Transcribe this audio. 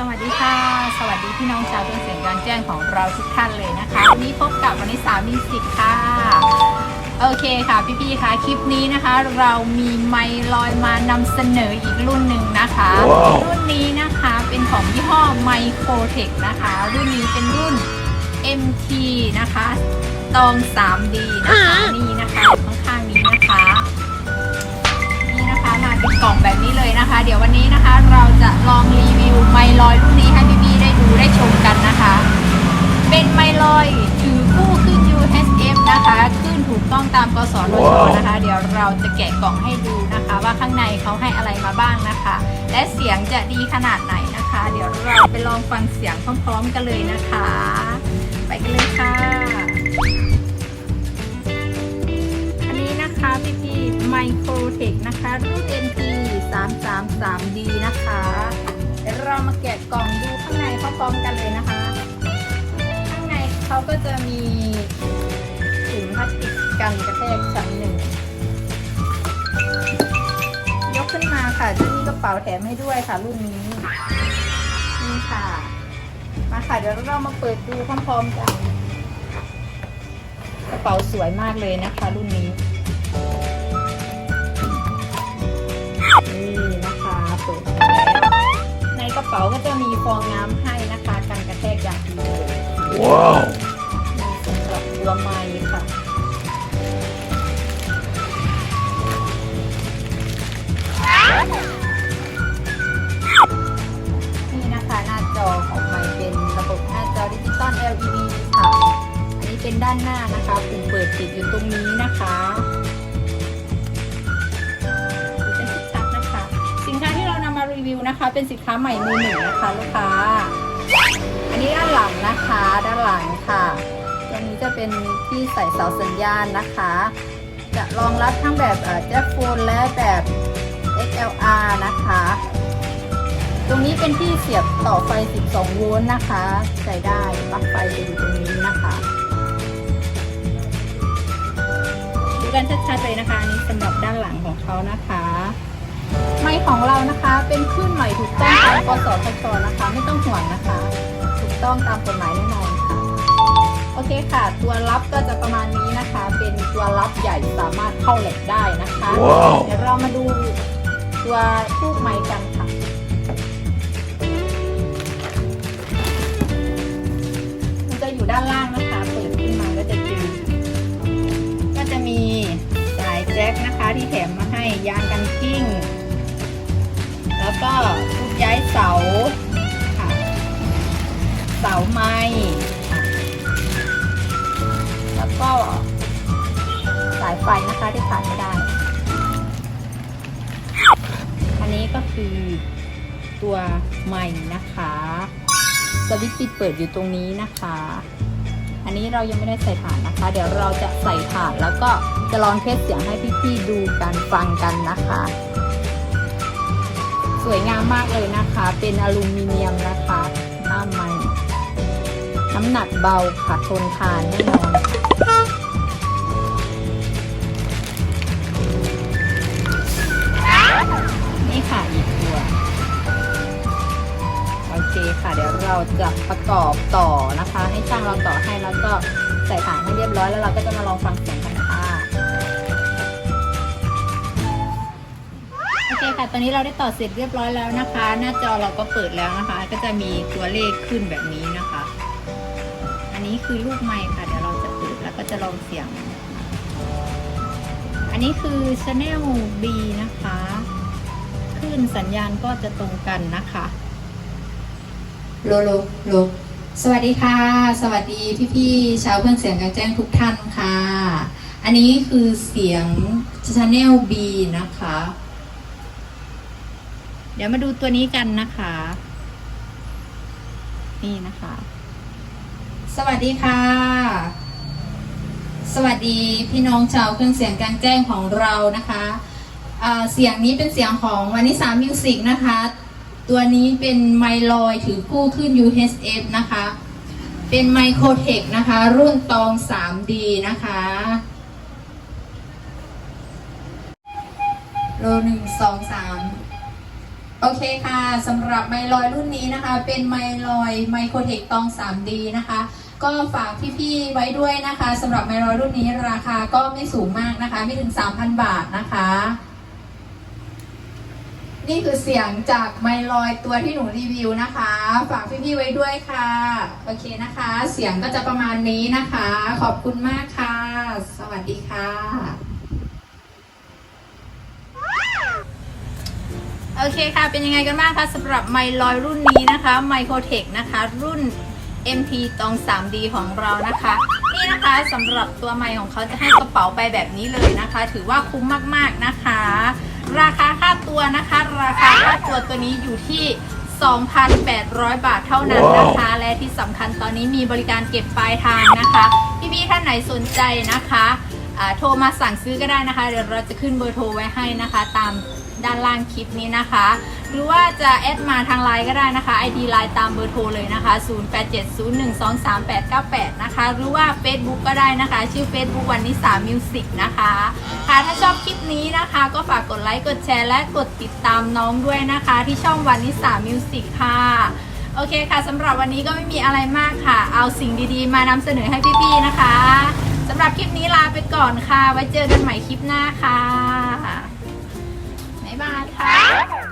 สวัสดีค่ะ สวัสดีพี่น้องชาวเครื่องเสียงการแจ้งของเราทุกท่านเลยนะคะวันนี้พบกับวันนี้สามีสิบค่ะ โอเคค่ะพี่ๆคะคลิปนี้นะคะ เรามีไมค์ลอยมานำเสนออีกรุ่นหนึ่งนะคะรุ่นนี้นะคะเป็นของยี่ห้อไมโครเทคนะคะ รุ่นนี้เป็นรุ่น MT นะคะตอง 3D นะคะนี่นะคะอยู่ข้างๆนี้นะคะ นี่นะคะมาเป็นกล่องแบบนี้เลยนะคะ เดี๋ยววันนี้นะคะเราจะลองรีวิวไมลอยรุ่นนี้ให้พี่ๆได้ดูได้ชมกันนะคะ เป็นไมลอยถือคู่ขึ้น UHF นะคะ ขึ้นถูกต้องตามกสนชนะคะ เดี๋ยวเราจะแกะกล่องให้ดูนะคะ ว่าข้างในเขาให้อะไรมาบ้างนะคะ และเสียงจะดีขนาดไหนนะคะ เดี๋ยวเราไปลองฟังเสียงพร้อมๆกันเลยนะคะ ดูข้างในพร้อมๆกันเลยนะคะ ข้างในเขาก็จะมีถุงพลาสติกกันกระแทกชั้นหนึ่ง ยกขึ้นมาค่ะจะมีกระเป๋าแถมให้ด้วยค่ะรุ่นนี้นี่ค่ะ มาค่ะเดี๋ยวเรามาเปิดดูพร้อมๆกัน กระเป๋าสวยมากเลยนะคะ รุ่นนี้ องน้ำให้นะคะกันกระแทกอย่างดีเลย Wow. มีสำหรับตัวไม้ค่ะนี่นะคะหน้าจอของไมค์เป็นระบบหน้าจอดิจิตอล LED ค่ะ อันนี้เป็นด้านหน้านะคะปุ่มเปิดปิดอยู่ตรงนี้นะคะ วิวนะคะ เป็นสินค้าใหม่มือหนึ่งนะคะลูกค้า อันนี้ด้านหลังนะคะด้านหลังค่ะตัวนี้จะเป็นที่ใส่เสาสัญญาณนะคะ จะรองรับทั้งแบบแจ็คโฟนและแบบ XLR นะคะ ตรงนี้เป็นที่เสียบต่อไฟ 12 โวลต์นะคะ ใส่ได้ปลั๊กไฟจะอยู่ตรงนี้นะคะดูกันชัดๆเลยนะคะอันนี้สำหรับด้านหลังของเขานะคะ เรานะคะ เป็นคลื่นใหม่ถูกต้องตามกสทชนะคะ ไม่ต้องห่วงนะคะ ถูกต้องตามกฎหมายแน่นอนค่ะโอเคค่ะ ตัวรับก็จะประมาณนี้นะคะ เป็นตัวรับใหญ่สามารถเข้าเหล็กได้นะคะว้าวเดี๋ยวเรามาดูตัวทูกไม้กันค่ะมันจะอยู่ด้านล่างนะคะ เปิดขึ้นมาก็จะเจอก็จะมีสายแจ็คนะคะที่แถม เสาไม้แล้วก็สายไฟนะคะที่ขาดไม่ได้ อันนี้ก็คือตัวใหม่นะคะสวิตช์ปิดเปิดอยู่ตรงนี้นะคะ อันนี้เรายังไม่ได้ใส่ถ่านนะคะ เดี๋ยวเราจะใส่ถ่านแล้วก็จะลองเทสเสียงให้พี่ๆดูกันฟังกันนะคะ สวยงามมากเลยนะคะ เป็นอลูมิเนียมนะคะหน้าไม้ น้ำหนักเบาค่ะทนทานแน่นอนนี่ค่ะอีกตัวโอเคค่ะ เดี๋ยวเราจะประกอบต่อนะคะ ให้ช่างเราต่อให้แล้วก็ใส่ฐานให้เรียบร้อยแล้วเราก็จะมาลองฟังเสียงกันค่ะโอเคค่ะ ตอนนี้เราได้ต่อเสร็จเรียบร้อยแล้วนะคะ หน้าจอเราก็เปิดแล้วนะคะ ก็จะมีตัวเลขขึ้นแบบนี้นะคะ นนี้คือลูกไม้ค่ะ เดี๋ยวเราจะเปิดแล้วก็จะลองเสียง อันนี้คือ Channel B นะคะคลื่นสัญญาณก็จะตรงกันนะคะโลโลโลสวัสดีค่ะ สวัสดีพี่ๆชาวเครื่องเสียงกลางแจ้งทุกท่านค่ะ อันนี้คือเสียง Channel B นะคะ เดี๋ยวมาดูตัวนี้กันนะคะ นี่นะคะ สวัสดีค่ะ สวัสดีพี่น้องชาวเครื่องเสียงกลางแจ้งของเรานะคะอ่าเสียงนี้เป็นเสียงของวานิสามิวสิกนะคะ ตัวนี้เป็นไมลอยถือคู่ขึ้น UHF นะคะ เป็นไมโครเทคนะคะ รุ่นตอง 3D นะคะโลหนึ่งสองสามโอเคค่ะสำหรับไมลอยรุ่นนี้นะคะ เป็นไมลอยไมโครเทคตอง 3D นะคะ ก็ฝากพี่ๆไว้ด้วยนะคะสำหรับไมลอยรุ่นนี้ราคาก็ไม่สูงมากนะคะ ไม่ถึง 3,000 บาทนะคะ นี่คือเสียงจากไมลอยตัวที่หนูรีวิวนะคะ ฝากพี่ๆไว้ด้วยค่ะ โอเคนะคะ เสียงก็จะประมาณนี้นะคะ ขอบคุณมากค่ะ สวัสดีค่ะโอเคค่ะ เป็นยังไงกันบ้างคะสำหรับไมลอยรุ่นนี้นะคะไมโครเทคนะคะ รุ่น MT ตอง 3D ของเรานะคะ นี่นะคะสำหรับตัวไมค์ของเขาจะให้กระเป๋าไปแบบนี้เลยนะคะ ถือว่าคุ้มมากๆนะคะ ราคาค่าตัวนะคะ ราคาค่าตัวตัวนี้อยู่ที่ 2,800 บาทเท่านั้นนะคะ และที่สำคัญตอนนี้มีบริการเก็บปลายทางนะคะ พี่ๆท่านไหนสนใจนะคะอ่า โทรมาสั่งซื้อก็ได้นะคะ เดี๋ยวเราจะขึ้นเบอร์โทรไว้ให้นะคะ ตามด้านล่างคลิปนี้นะคะ หรือว่าจะแอดมาทางไลน์ก็ได้นะคะ ID ไลน์ตามเบอร์โทรเลยนะคะ 0870123898 นะคะ หรือว่า Facebook ก็ได้นะคะ ชื่อ Facebook วันนิสามิวสิกนะคะ ค่ะถ้าชอบคลิปนี้นะคะ ก็ฝากกดไลค์กดแชร์และกดติดตามน้องด้วยนะคะ ที่ช่องวันนิสามิวสิกค่ะ โอเคค่ะสำหรับวันนี้ก็ไม่มีอะไรมากค่ะ เอาสิ่งดีๆ มานำเสนอให้พี่ๆนะคะ สำหรับคลิปนี้ลาไปก่อนค่ะ ไว้เจอกันใหม่คลิปหน้าค่ะบ๊ายบายค่ะ